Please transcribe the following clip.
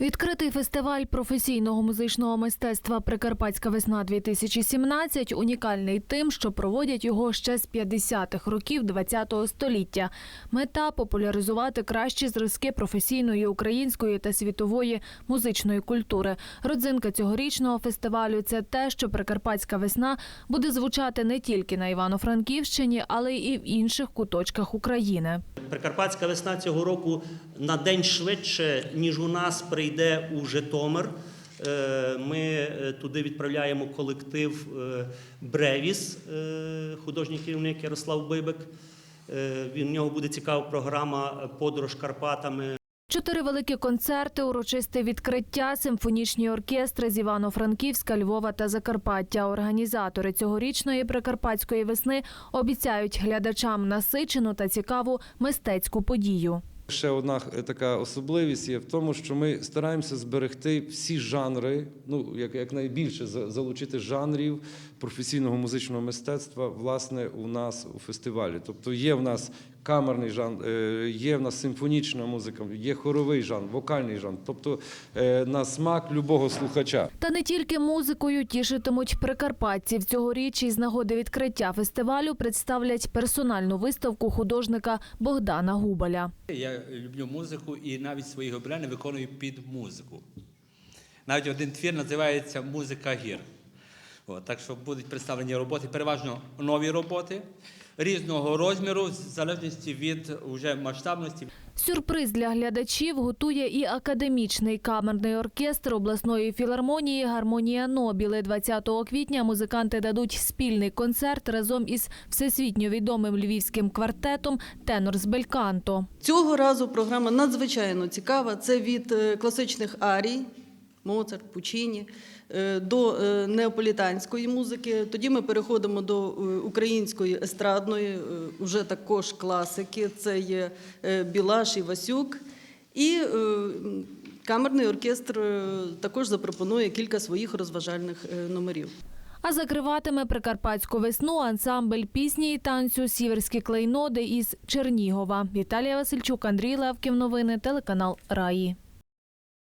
Відкритий фестиваль професійного музичного мистецтва Прикарпатська весна 2017 унікальний тим, що проводять його ще з 50-х років ХХ століття. Мета популяризувати кращі зразки професійної української та світової музичної культури. Родзинка цьогорічного фестивалю це те, що Прикарпатська весна буде звучати не тільки на Івано-Франківщині, але й в інших куточках України. Прикарпатська весна цього року на день швидше, ніж у нас прийде у Житомир. Е, Ми е, туди відправляємо колектив е, Бревіс, художній керівник Ярослав Бибик. В нього буде цікава програма Подорож Карпатами. Чотири великі концерти, урочисте відкриття, симфонічні оркестри з Івано-Франківська, Львова та Закарпаття. Організатори цьогорічної прикарпатської весни обіцяють глядачам насичену та цікаву мистецьку подію. Ще одна е, така особливість є в тому, що ми стараємося зберегти всі жанри, ну як, як найбільше залучити жанрів професійного музичного мистецтва власне у нас у фестивалі. Тобто є в нас камерний жанр, е, є в нас симфонічна музика, є хоровий жанр, вокальний жанр, тобто е, на смак любого слухача. Та не тільки музикою тішитимуть прикарпатців. Цьогоріч із нагоди відкриття фестивалю представлять персональну виставку художника Богдана Губаля. Я люблю музику і навіть свої гобелени виконую під музику. Навіть один твір називається Музика гір. От, так що будуть представлені роботи, переважно нові роботи різного розміру, в залежності від уже масштабності. Сюрприз для глядачів готує і академічний камерний оркестр обласної філармонії Гармонія Нобіли. 20 квітня музиканти дадуть спільний концерт разом із всесвітньо відомим львівським квартетом Тенор з Бельканто. Цього разу програма надзвичайно цікава. Це від е, класичних арій, Моцарт, Пучіні, е, до е, неаполітанської музики. Тоді ми переходимо до е, української естрадної, вже також класики. Це є Білаш і Васюк. І камерний оркестр також запропонує кілька своїх розважальних номерів. А закриватиме прикарпатську весну ансамбль пісні і танцю Сіверські клейноди із Чернігова. Віталія Васильчук, Андрій Левків. Новини телеканал Раї.